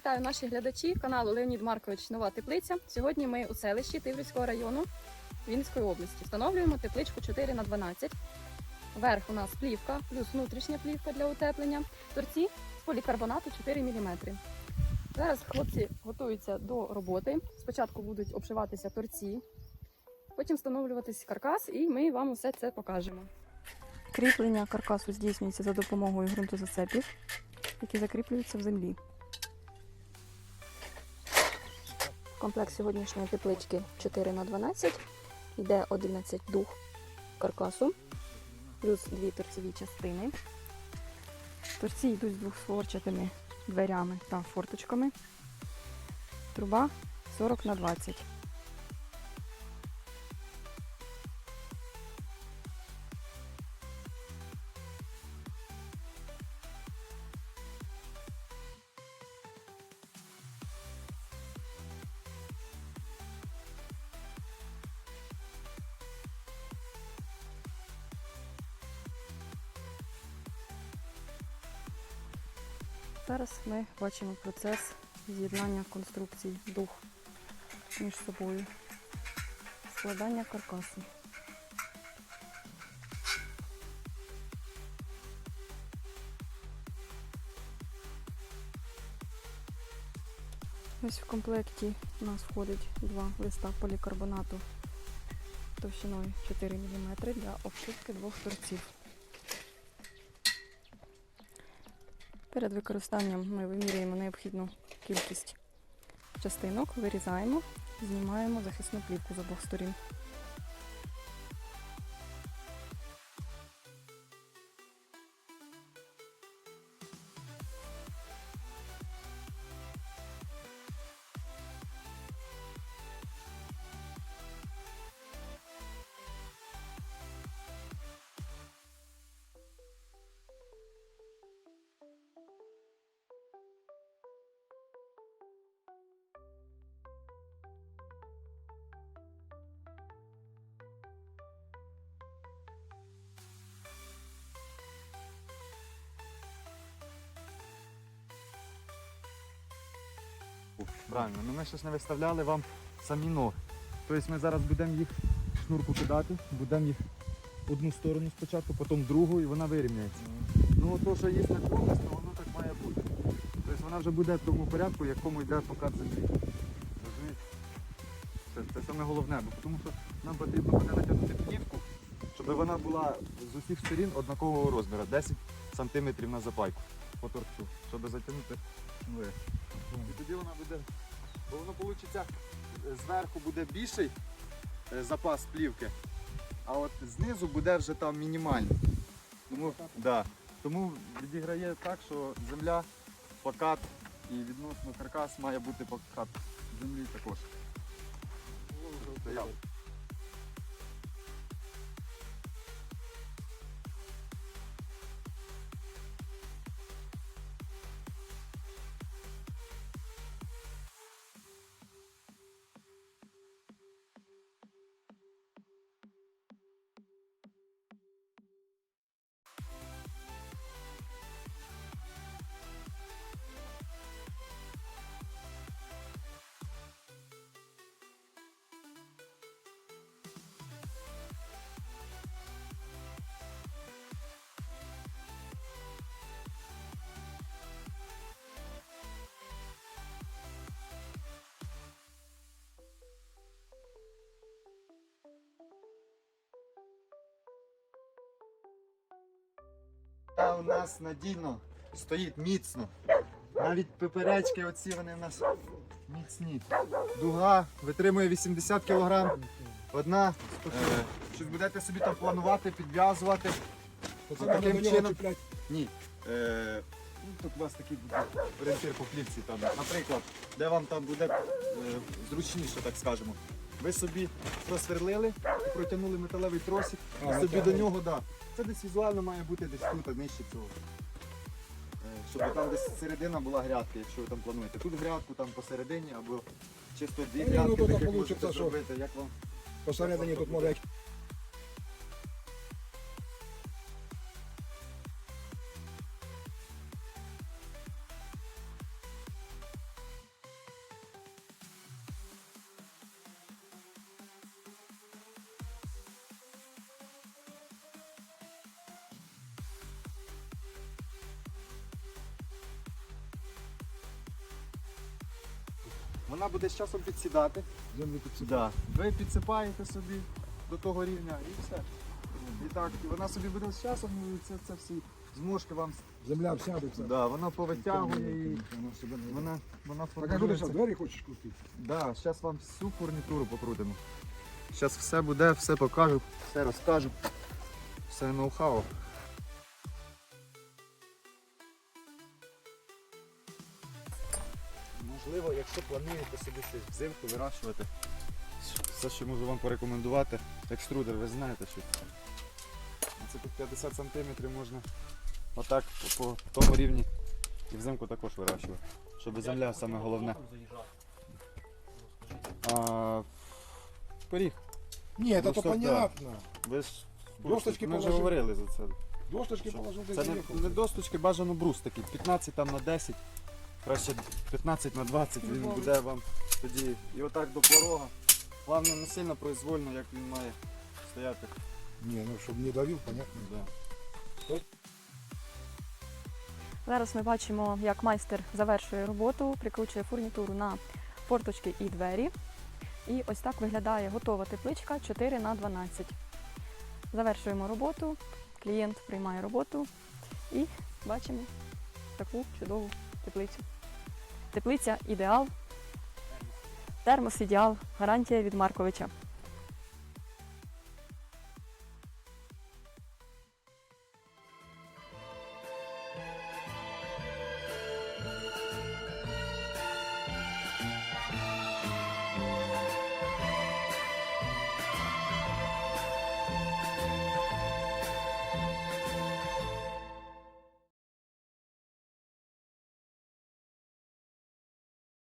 Вітаю наші глядачі каналу Леонід Маркович Нова теплиця. Сьогодні ми у селищі Тиврівського району Вінницької області. Встановлюємо тепличку 4 на 12 Верх у нас плівка, плюс внутрішня плівка для утеплення. Торці з полікарбонату 4 мм. Зараз хлопці готуються до роботи. Спочатку будуть обшиватися торці, потім встановлюватись каркас, і ми вам усе це покажемо. Кріплення каркасу здійснюється за допомогою ґрунтозацепів, які закріплюються в землі. Комплект сьогоднішньої теплички 4 на 12 йде 11 дух каркасу, плюс дві торцеві частини. Торці йдуть з двохстворчатими дверями та форточками. Труба 40 Зараз ми бачимо процес з'єднання конструкцій дух між собою, складання каркасу. Ось в комплекті у нас входить два листа полікарбонату товщиною 4 мм для обшивки двох торців. Перед використанням ми вимірюємо необхідну кількість частинок, вирізаємо, знімаємо захисну плівку з обох сторін. Правильно, ну ми ж не виставляли вам самі ноги. Тобто ми зараз будемо їх шнурку кидати, будемо їх одну сторону спочатку, потім другу і вона вирівняється. Ну то, що є на кругості, воно так має бути. Тобто вона вже буде в тому порядку, якому йде показ землі. Розумієте? Це, це саме головне, бо тому що нам потрібно буде натягнути плівку, щоб вона була з усіх сторін однакового розміру, 10 см на запайку по торцю, щоб затягнути шнури. І тоді вона буде, бо воно вийде зверху буде більший е, запас плівки, а от знизу буде вже там мінімальний. Тому, да, тому відіграє так, що земля, покат і відносно каркас має бути покат землі також. У нас надійно стоїть міцно. Навіть поперечки оці вони в нас міцні. Дуга витримує 80 кг. Одна. Е, щось будете собі там планувати, підв'язувати. Оце Таким чином- Ні. Е, ну, тут у вас такий буде орієнтир по плівці. Там. Наприклад, де вам там буде е, зручніше, так скажемо. Ви собі просверлили протягнули металевий тросик, А, і собі до нього, да. Це десь візуально має бути десь тут, а нижче цього. Е, Щоб там десь середина була грядки, якщо ви там плануєте. Тут грядку там посередині або чисто дві Ну, грядки, так як можете зробити, як вам. Посередині тут може Вона буде з часом підсідати. Землю підсипати. Да. Ви підсипаєте собі до того рівня і все. І так, і вона собі буде з часом, і це, це всі зможки вам. Земля всядеться. Да, вона повитягує і Вона себе не... вона, вона Так а куди формується. зараз двері хочеш крутити? Да, зараз вам всю фурнітуру покрутимо. Зараз все буде, все покажу, все розкажу. Все ноу-хау. Можливо, якщо плануєте собі щось взимку вирощувати, все, що можу вам порекомендувати, екструдер, ви знаєте, що це. Тут 50 см можна отак по, по тому рівні і взимку також вирощувати. Щоб земля саме головне. А, пиріг. Ні, це то понятно. Ви ж Досточки ми вже говорили за це. Досточки положив Це не, не досточки, бажано брус такий. 15 там на 10, краще 15 на 20, він буде вам тоді. І отак до порога. Главное не сильно произвольно, як він має стояти. Ні, ну щоб не давив, понятно. Да. Зараз ми бачимо, як майстер завершує роботу, прикручує фурнітуру на форточки і двері. І ось так виглядає готова тепличка 4 на 12. Завершуємо роботу, клієнт приймає роботу і бачимо таку чудову теплицю. Теплиця ідеал. Термос ідеал. Гарантія від Марковича.